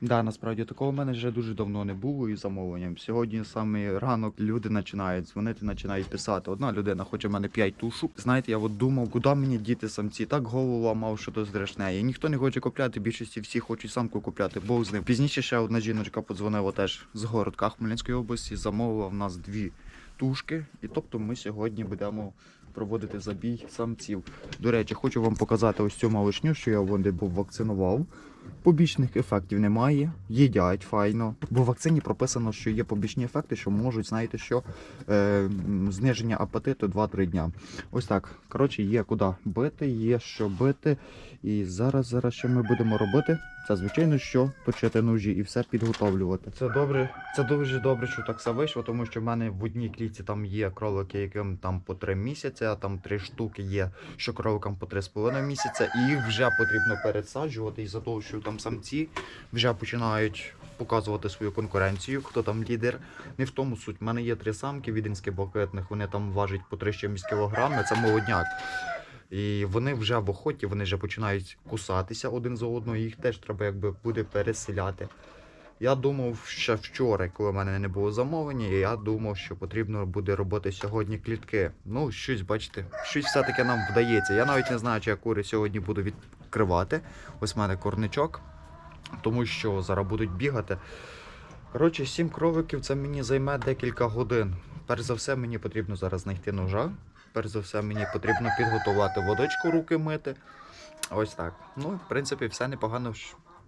Да, насправді такого в мене вже дуже давно не було із замовленням. Сьогодні саме ранок люди починають дзвонити, починають писати. Одна людина хоче в мене 5 тушок. Знаєте, я от думав, куди мені діти самці. Так голову ламав, що то страшне. І ніхто не хоче купляти. Більшості всі хочуть самку купляти. Бог з ним. Пізніше ще одна жіночка подзвонила теж з городка Хмельницької області. Замовила в нас дві тушки. І тобто ми сьогодні будемо проводити забій самців. До речі, хочу вам показати ось цю малишню, що я вон де був вакцинував. Побічних ефектів немає, їдять файно. Бо в вакцині прописано, що є побічні ефекти, що можуть, знаєте, що е, зниження апетиту 2-3 дня. Ось так. Коротше, є куди бити, є що бити. І зараз, зараз що ми будемо робити? Це звичайно, що точити ножі і все підготовлювати. Це добре, це дуже добре, що так все вийшло, тому що в мене в одній клітці там є кролики, яким там по 3 місяці, а там 3 штуки є, що кроликам по 3,5 місяця, і їх вже потрібно пересаджувати із-за того, що там самці вже починають показувати свою конкуренцію, хто там лідер. Не в тому суть. У мене є три самки віденських блакитних, вони там важать по 3 чимось кілограми, це молодняк. І вони вже в охоті, вони вже починають кусатися один за одного, їх теж треба якби буде переселяти. Я думав ще вчора, коли в мене не було замовлення, і я думав, що потрібно буде робити сьогодні клітки. Ну, щось, бачите, щось все-таки нам вдається. Я навіть не знаю, чи я кури сьогодні буду відкривати. Ось в мене корничок, тому що зараз будуть бігати. Коротше, сім кроликів це мені займе декілька годин. Перш за все, мені потрібно зараз знайти ножа. Перш за все, мені потрібно підготувати водичку, руки мити. Ось так. Ну, в принципі, все непогано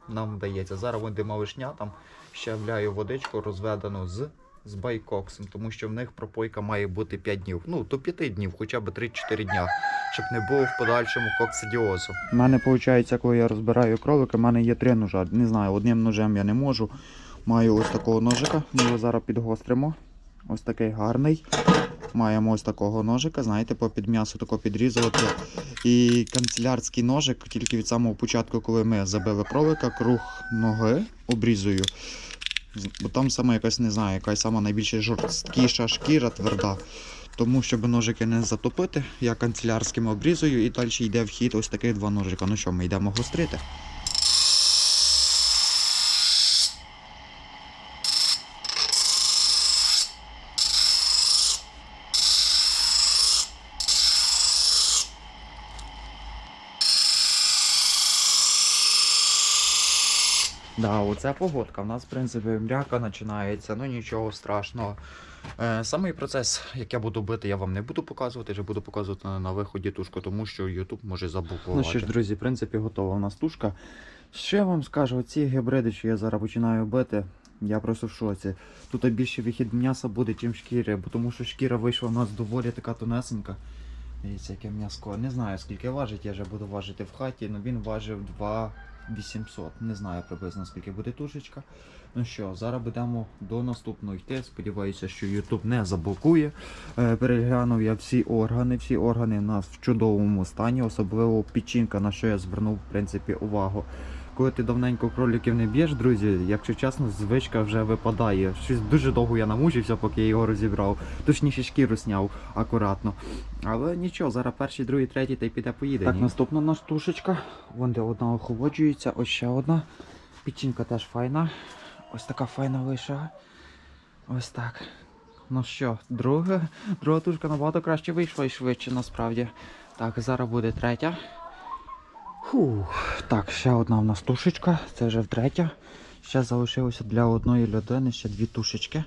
нам вдається. Зараз вон малишня, там ще вляю водичку розведену з, з байкоксом, тому що в них пропойка має бути 5 днів. Ну, до 5 днів, хоча б 3-4 дня, щоб не було в подальшому коксидіозу. У мене виходить, коли я розбираю кролика, в мене є три ножа. Не знаю, одним ножем я не можу. Маю ось такого ножика, ми його зараз підгостримо. Ось такий гарний. Маємо ось такого ножика, знаєте, попід м'ясо тако підрізувати. І канцелярський ножик, тільки від самого початку, коли ми забили кролика, круг ноги обрізую. Бо там саме якась, не знаю, якась сама найбільш жорсткіша шкіра тверда. Тому, щоб ножики не затопити, я канцелярським обрізую і далі йде вхід ось таких два ножика. Ну що, ми йдемо гострити. Да, оце погодка. У нас, в принципі, мряка починається, ну нічого страшного. Е, самий процес, як я буду бити, я вам не буду показувати, вже буду показувати на, на виході тушку, тому що YouTube може заблокувати. Ну що ж, друзі, в принципі, готова у нас тушка. Що я вам скажу, ці гібриди, що я зараз починаю бити, я просто в шоці. Тут більше вихід м'яса буде, ніж шкіри, бо тому що шкіра вийшла у нас доволі така тонесенька. Дивіться, яке м'яско. Не знаю скільки важить, я вже буду важити в хаті, але він важив 2 800. Не знаю приблизно скільки буде тушечка. Ну що, зараз будемо до наступного йти. Сподіваюся, що YouTube не заблокує. Е, переглянув я всі органи. Всі органи у нас в чудовому стані, особливо печінка, на що я звернув в принципі увагу. Коли ти давненько кроликів не б'єш, друзі, якщо чесно, звичка вже випадає. Щось дуже довго я намучився, поки я його розібрав. Точніше шкіру сняв акуратно. Але нічого, зараз перший, другий, третій та й піде поїде. Так, наступна наша тушечка. Вон де одна охолоджується, ось ще одна. Печінка теж файна. Ось така файна вийшла. Ось так. Ну що, друга, друга тушка набагато краще вийшла і швидше насправді. Так, зараз буде третя. Фух. Так, ще одна в нас тушечка, це вже втретя. Ще залишилося для одної людини ще дві тушечки.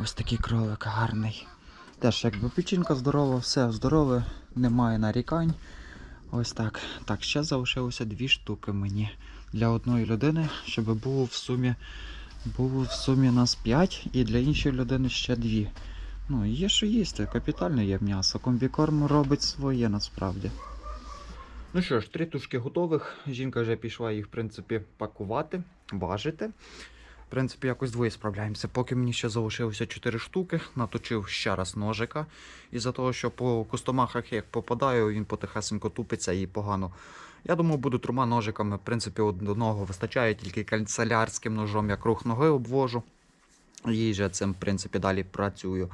Ось такий кролик гарний. Теж якби печінка здорова, все здорове, немає нарікань. Ось так. Так, ще залишилося дві штуки мені для одної людини, щоб було в сумі було в сумі нас 5 і для іншої людини ще дві. Ну, є що їсти, капітально є м'ясо. Комбікорм робить своє насправді. Ну що ж, три тушки готових. Жінка вже пішла їх, в принципі, пакувати, важити. В принципі, якось двоє справляємося. Поки мені ще залишилося 4 штуки, наточив ще раз ножика. Із-за того, що по кустомахах як попадаю, він потихесенько тупиться і погано. Я думаю, буду трьома ножиками. В принципі, одного вистачає, тільки канцелярським ножом я круг ноги обвожу. І вже цим, в принципі, далі працюю.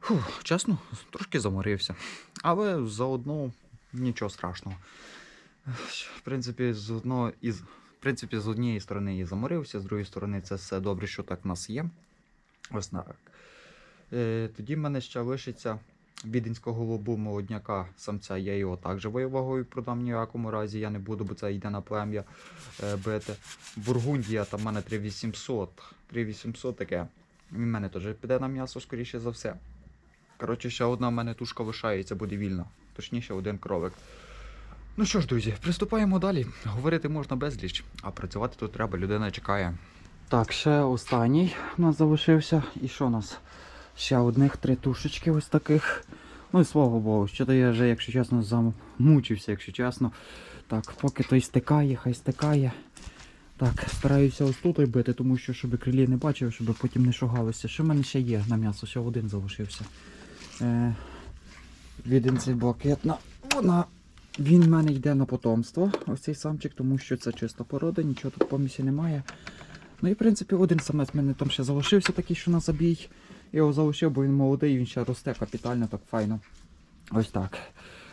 Фух, чесно, трошки заморився. Але заодно нічого страшного. В принципі, з одного із принципі, з однієї сторони і заморився, з другої сторони, це все добре, що так в нас є. Ось так. Е, тоді в мене ще лишиться віденського голубу молодняка самця. Я його також вагою продам ні в якому разі. Я не буду, бо це йде на плем'я е, бити. Бургундія там в мене 3800. 3800 таке. В мене теж піде на м'ясо, скоріше за все. Коротше, ще одна в мене тушка лишається, буде вільна. Точніше, один кролик. Ну що ж, друзі, приступаємо далі. Говорити можна безліч, а працювати тут треба, людина чекає. Так, ще останній у нас залишився. І що у нас? Ще одних три тушечки ось таких. Ну і слава Богу, що то я вже, якщо чесно, замучився, якщо чесно. Так, поки той стикає, хай стикає. Так, стараюся ось тут бити, тому що щоб крилі не бачив, щоб потім не шугалося. Що в мене ще є на м'ясо? Ще один залишився. Е, віденці блакитна. Вона. Він в мене йде на потомство, ось цей самчик, тому що це чиста порода, нічого тут помісі немає. Ну і в принципі один самець в мене там ще залишився такий, що на забій. Я його залишив, бо він молодий, він ще росте капітально, так файно. Ось так.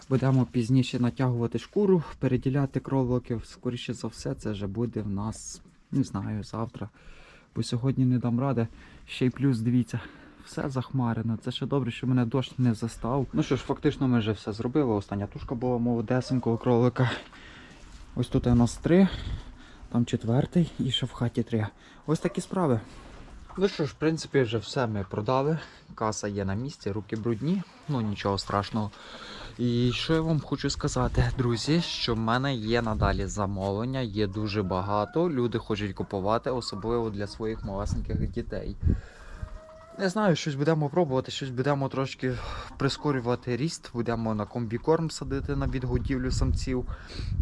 Будемо пізніше натягувати шкуру, переділяти кроликів. Скоріше за все, це вже буде в нас, не знаю, завтра. Бо сьогодні не дам ради. Ще й плюс, дивіться, все захмарено. Це ще добре, що мене дощ не застав. Ну що ж, фактично ми вже все зробили. Остання тушка була молодесенького кролика. Ось тут у нас три, там четвертий і ще в хаті три. Ось такі справи. Ну що ж, в принципі, вже все ми продали. Каса є на місці, руки брудні, ну нічого страшного. І що я вам хочу сказати, друзі, що в мене є надалі замовлення, є дуже багато. Люди хочуть купувати, особливо для своїх малесеньких дітей. Не знаю, щось будемо пробувати, щось будемо трошки прискорювати ріст, будемо на комбікорм садити на відгодівлю самців.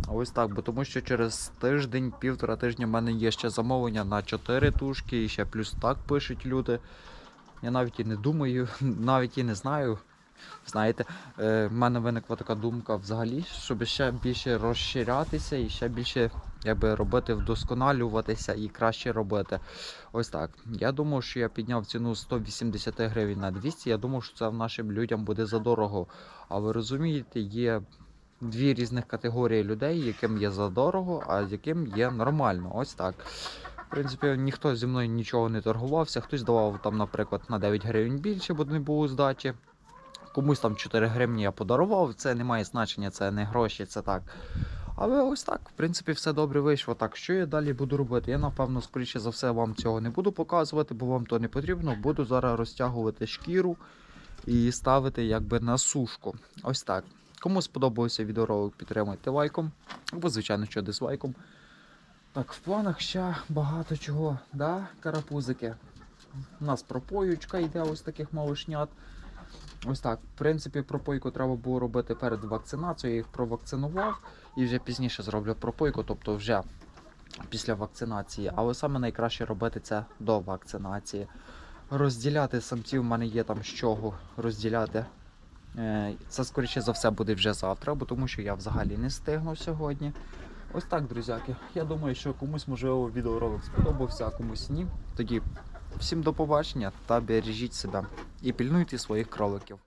Ось так, бо тому що через тиждень, півтора тижня в мене є ще замовлення на 4 тушки, і ще плюс так пишуть люди. Я навіть і не думаю, навіть і не знаю. Знаєте, е, в мене виникла така думка взагалі, щоб ще більше розширятися і ще більше якби, робити, вдосконалюватися і краще робити. Ось так. Я думав, що я підняв ціну 180 гривень на 200. Я думав, що це нашим людям буде задорого. А ви розумієте, є дві різних категорії людей, яким є задорого, а яким є нормально. Ось так. В принципі, ніхто зі мною нічого не торгувався. Хтось давав там, наприклад, на 9 гривень більше, бо не було здачі. Комусь там 4 гривні я подарував, це не має значення, це не гроші, це так. Але ось так, в принципі, все добре вийшло. Так, що я далі буду робити? Я, напевно, скоріше за все, вам цього не буду показувати, бо вам то не потрібно. Буду зараз розтягувати шкіру і ставити якби на сушку. Ось так. Кому сподобався відеоролик, підтримуйте лайком, або, звичайно, що дизлайком. Так, в планах ще багато чого, да, карапузики. У нас пропоючка йде ось таких малишнят. Ось так. В принципі, пропойку треба було робити перед вакцинацією. Я їх провакцинував і вже пізніше зроблю пропойку, тобто вже після вакцинації. Але саме найкраще робити це до вакцинації. Розділяти самців в мене є там з чого розділяти. Е, Це скоріше за все буде вже завтра, бо тому що я взагалі не встигну сьогодні. Ось так, друзяки. Я думаю, що комусь можливо відеоролик сподобався, а комусь ні. Тоді всім до побачення та бережіть себе і пільнуйте своїх кроликів.